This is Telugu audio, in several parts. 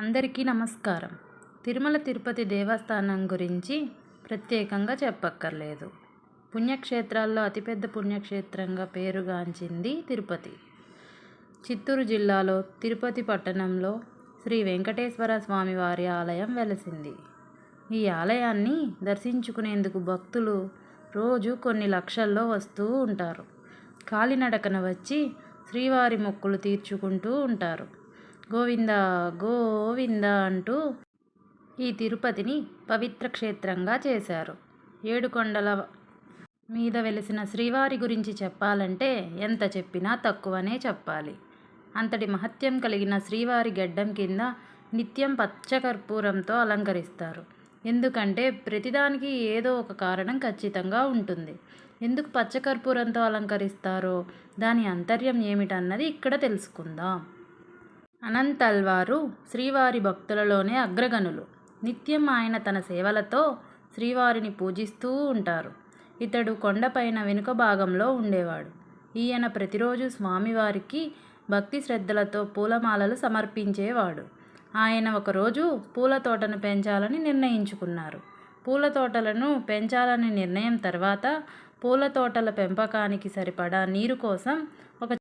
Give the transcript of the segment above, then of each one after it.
అందరికీ నమస్కారం. తిరుమల తిరుపతి దేవస్థానం గురించి ప్రత్యేకంగా చెప్పక్కర్లేదు. పుణ్యక్షేత్రాల్లో అతిపెద్ద పుణ్యక్షేత్రంగా పేరుగాంచింది తిరుపతి. చిత్తూరు జిల్లాలో తిరుపతి పట్టణంలో శ్రీ వెంకటేశ్వర స్వామి వారి ఆలయం వెలసింది. ఈ ఆలయాన్ని దర్శించుకునేందుకు భక్తులు రోజు కొన్ని లక్షల్లో వస్తూ ఉంటారు. కాలినడకన వచ్చి శ్రీవారి మొక్కులు తీర్చుకుంటూ ఉంటారు. గోవింద గోవింద అంటూ ఈ తిరుపతిని పవిత్ర క్షేత్రంగా చేశారు. ఏడుకొండల మీద వెలిసిన శ్రీవారి గురించి చెప్పాలంటే ఎంత చెప్పినా తక్కువనే చెప్పాలి. అంతటి మహత్యం కలిగిన శ్రీవారి గడ్డం కింద నిత్యం పచ్చకర్పూరంతో అలంకరిస్తారు. ఎందుకంటే ప్రతిదానికి ఏదో ఒక కారణం ఖచ్చితంగా ఉంటుంది. ఎందుకు పచ్చకర్పూరంతో అలంకరిస్తారో దాని అంతర్యం ఏమిటన్నది ఇక్కడ తెలుసుకుందాం. అనంతల్వారు శ్రీవారి భక్తులలోనే అగ్రగణులు. నిత్యం ఆయన తన సేవలతో శ్రీవారిని పూజిస్తూ ఉంటారు. ఇతడు కొండపైన వెనుక భాగంలో ఉండేవాడు. ఈయన ప్రతిరోజు స్వామివారికి భక్తి శ్రద్ధలతో పూలమాలలు సమర్పించేవాడు. ఆయన ఒకరోజు పూల తోటను పెంచాలని నిర్ణయించుకున్నారు. పూల తోటలను పెంచాలని నిర్ణయం తర్వాత పూల తోటల పెంపకానికి సరిపడా నీరు కోసం ఒక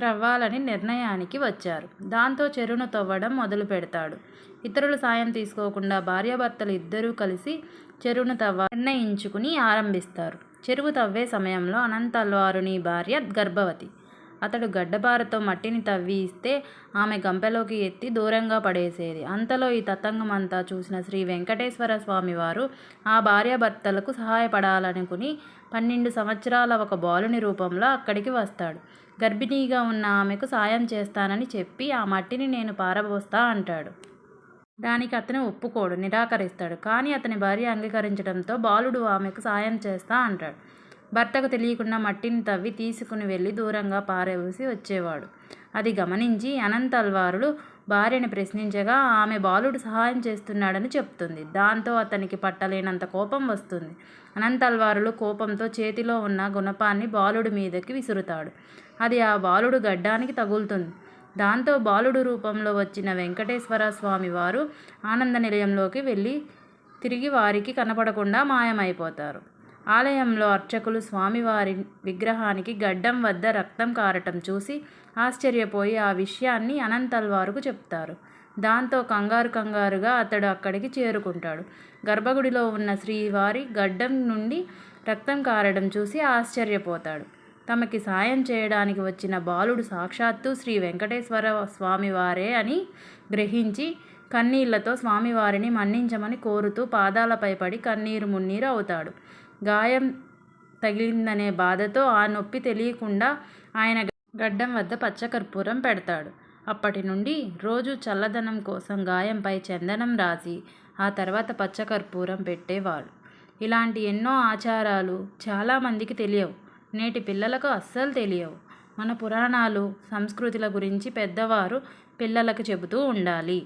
త్రవ్వాలని నిర్ణయానికి వచ్చారు. దాంతో చెరువును తవ్వడం మొదలు పెడతాడు. ఇతరుల సాయం తీసుకోకుండా భార్యాభర్తలు ఇద్దరూ కలిసి చెరువును తవ్వ నిర్ణయించుకుని ఆరంభిస్తారు. చెరువు తవ్వే సమయంలో అనంతల్వారుని భార్య గర్భవతి. అతడు గడ్డపారతో మట్టిని తవ్వి ఇస్తే ఆమె గంపెలోకి ఎత్తి దూరంగా పడేసేది. అంతలో ఈ తతంగం అంతా చూసిన శ్రీ వెంకటేశ్వర స్వామివారు ఆ భార్యాభర్తలకు సహాయపడాలనుకుని పన్నెండు సంవత్సరాల ఒక బాలుని రూపంలో అక్కడికి వస్తాడు. గర్భిణీగా ఉన్న ఆమెకు సాయం చేస్తానని చెప్పి ఆ మట్టిని నేను పారబోస్తా అంటాడు. దానికి అతను ఒప్పుకోడు నిరాకరిస్తాడు. కానీ అతని భార్య అంగీకరించడంతో బాలుడు ఆమెకు సాయం చేస్తా అంటాడు. భర్తకు తెలియకుండా మట్టిని తవ్వి తీసుకుని వెళ్ళి దూరంగా పారేసి వచ్చేవాడు. అది గమనించి అనంతల్వారుడు భార్యని ప్రశ్నించగా ఆమె బాలుడు సహాయం చేస్తున్నాడని చెప్తుంది. దాంతో అతనికి పట్టలేనంత కోపం వస్తుంది. అనంతల్వారులు కోపంతో చేతిలో ఉన్న గుణపాన్ని బాలుడి మీదకి విసురుతాడు. అది ఆ బాలుడు గడ్డానికి తగులుతుంది. దాంతో బాలుడు రూపంలో వచ్చిన వెంకటేశ్వర స్వామి వారు ఆనంద నిలయంలోకి వెళ్ళి తిరిగి వారికి కనపడకుండా మాయమైపోతారు. ఆలయంలో అర్చకులు స్వామివారి విగ్రహానికి గడ్డం వద్ద రక్తం కారటం చూసి ఆశ్చర్యపోయి ఆ విషయాన్ని అనంతల్వారుకు చెప్తారు. దాంతో కంగారు కంగారుగా అతడు అక్కడికి చేరుకుంటాడు. గర్భగుడిలో ఉన్న శ్రీవారి గడ్డం నుండి రక్తం కారడం చూసి ఆశ్చర్యపోతాడు. తమకి సాయం చేయడానికి వచ్చిన బాలుడు సాక్షాత్తు శ్రీ వెంకటేశ్వర స్వామివారే అని గ్రహించి కన్నీళ్ళతో స్వామివారిని మన్నించమని కోరుతూ పాదాలపై పడి కన్నీరు మున్నీరు అవుతాడు. గాయం తగిలిందనే బాధతో ఆ నొప్పి తెలియకుండా ఆయన గడ్డం వద్ద పచ్చకర్పూరం పెడతాడు. అప్పటి నుండి రోజు చల్లదనం కోసం గాయంపై చందనం రాసి ఆ తర్వాత పచ్చకర్పూరం పెట్టేవాడు ఇలాంటి ఎన్నో ఆచారాలు చాలామందికి తెలియవు. నేటి పిల్లలకు అస్సలు తెలియవు. మన పురాణాలు సంస్కృతుల గురించి పెద్దవారు పిల్లలకు చెబుతూ ఉండాలి.